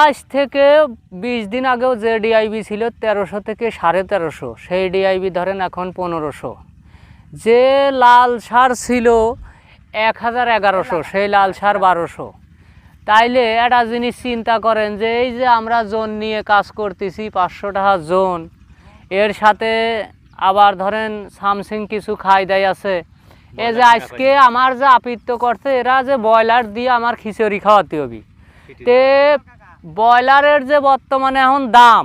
আজ থেকে বিশ দিন আগেও যে ডিআইবি ছিল তেরোশো থেকে সাড়ে তেরোশো সেই ডিআইবি ধরেন এখন পনেরোশো। যে লাল সার ছিল এক হাজার এগারোশো সেই লাল সার বারোশো। তাইলে একটা জিনিস চিন্তা করেন যে এই যে আমরা জোন নিয়ে কাজ করতেছি পাঁচশো টাকা জোন এর সাথে আবার ধরেন সামসিং কিছু খাই দেয় আছে। এই যে আজকে আমার যে আপিত্ত করছে এরা যে ব্রয়লার দিয়ে আমার খিচুড়ি খাওয়াতে হবে। তে ব্রয়লারের যে বর্তমানে এখন দাম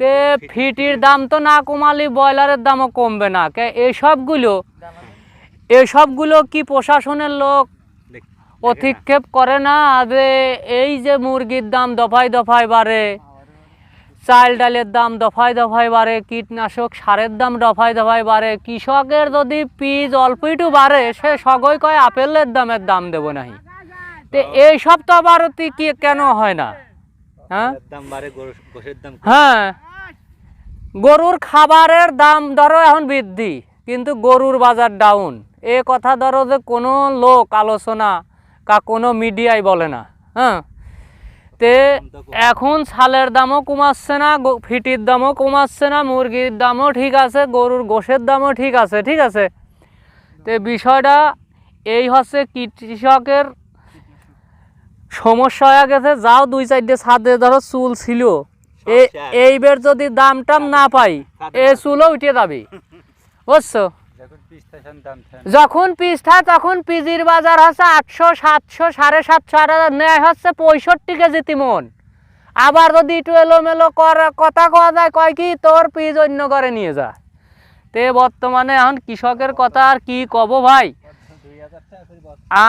তে ফিটির দাম। তো না কমালে ব্রয়লারের দামও কমবে না। কে এসবগুলো এসবগুলো কি প্রশাসনের লোক অধিক্ষেপ করে না যে এই যে মুরগির দাম দফায় দফায় বাড়ে চাল ডালের দাম দফায় দফায় বাড়ে কীটনাশক সারের দাম দফায় দফায় বাড়ে কৃষকের যদি পিস অল্প একটু বাড়ে সে সগই কয় আপেলের দামের দাম দেবো নাহি। তো এইসব তো আবার কি কেন হয় না? হ্যাঁ। হ্যাঁ। গরুর খাবারের দাম ধরো এখন বৃদ্ধি কিন্তু গরুর বাজার ডাউন এ কথা ধরো যে কোনো লোক আলোচনা কা কোনো মিডিয়ায় বলে না হ্যাঁ? তে এখন ছালের দামও কমাচ্ছে না ফিটির দামও কমাচ্ছে না মুরগির দামও ঠিক আছে গরুর গোশের দামও ঠিক আছে ঠিক আছে? তে বিষয়টা এই হচ্ছে কৃষকের সমস্যা হয়ে গেছে যাও দুই চারটে ছাদে ধরো চুল ছিল। এ- এইবার যদি দাম টাম না পাই এ চুলও উঠে যাবে। বুঝছ? যখন পিস্তাশন দাম থাকে যখন পিস থাকে তখন পিজির বাজার হচ্ছে আটশো সাতশো সাড়ে সাতশো আর নেয় হচ্ছে পঁয়ষট্টি কেজি তিমন। আবার যদি একটু এলোমেলো কর কথা কওয়া যায় কয় কি তোর পিস অন্য করে নিয়ে যা। তে বর্তমানে এখন কৃষকের কথা আর কি কব ভাই।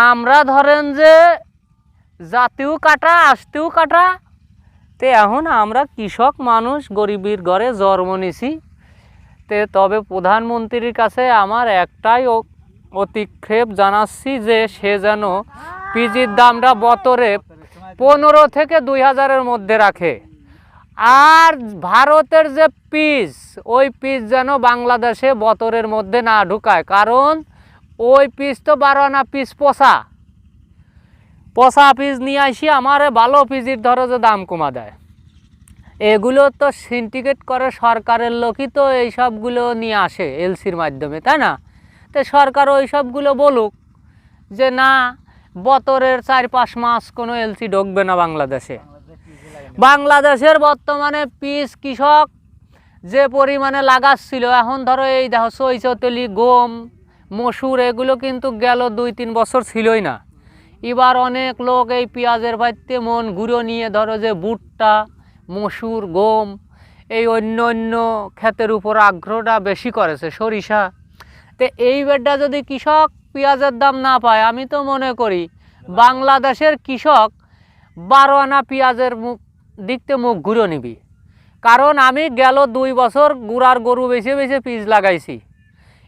আমরা ধরেন যে জাতিও কাটা, আসতেও কাটা। তে এখন আমরা কৃষক মানুষ, গরিবের ঘরে জন্ম নিছি। তে তবে প্রধানমন্ত্রীর কাছে আমার একটাই অতিক্ষেপ জানাচ্ছি যে সে যেন পিজির দামটা বতরে পনেরো থেকে দুই হাজারের মধ্যে রাখে। আর ভারতের যে পিস ওই পিস যেন বাংলাদেশে বতরের মধ্যে না ঢুকায়। কারণ ওই পিস তো বারো আনা পিস পচা পচা পিস নিয়ে আসি, আমার ভালো পিসির ধরো যে দাম কমা দেয়। এগুলো তো সিন্ডিকেট করে সরকারের লোকই তো এই সবগুলো নিয়ে আসে এলসির মাধ্যমে, তাই না? তো সরকার ওই সবগুলো বলুক যে, না, বতরের চার পাঁচ মাস কোনো এলসি ঢুকবে না বাংলাদেশে। বাংলাদেশের বর্তমানে পিস কৃষক যে পরিমাণে লাগাচ্ছিল, এখন ধরো এই দেখো চৈচতলি গম, মসুর, এগুলো কিন্তু গেল দুই তিন বছর ছিলই না। এবার অনেক লোক এই পেঁয়াজের বাড়িতে মন ঘুরো নিয়ে ধরো যে ভুট্টা, মসুর, গম, এই অন্য অন্য ক্ষেতের উপর আগ্রহটা বেশি করেছে, সরিষা। তো এই বেডটা যদি কৃষক পেঁয়াজের দাম না পায়, আমি তো মনে করি বাংলাদেশের কৃষক বারো আনা পেঁয়াজের মুখ, দিকতে মুখ ঘুরে নিবি। কারণ আমি গেল দুই বছর গুড়ার গরু বেছে বেছে পিস লাগাইছি।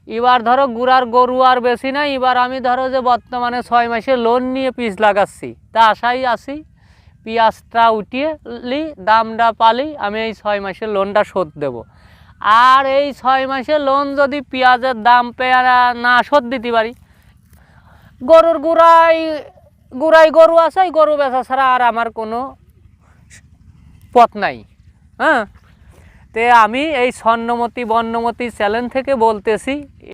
এবার ধরো গুড়ার গরু আর বেশি না এবার আমি ধরো যে বর্তমানে ছয় মাসে লোন নিয়ে পিস লাগাচ্ছি। তা আশাই আছি, পেঁয়াজটা উঠিয়ে লি, দামটা পালি, আমি এই ছয় মাসের লোনটা শোধ দেব। আর এই ছয় মাসে লোন যদি পেঁয়াজের দাম পেয়ে না শোধ দিতে পারি। গরুর গুড়াই গুড়াই গরু আছে, গরু বেচা ছাড়া আর আমার কোনো পথ নাই। হ্যাঁ? তে আমি এই স্বর্ণমতী বর্ণমতী চ্যানেল থেকে বলতেছি।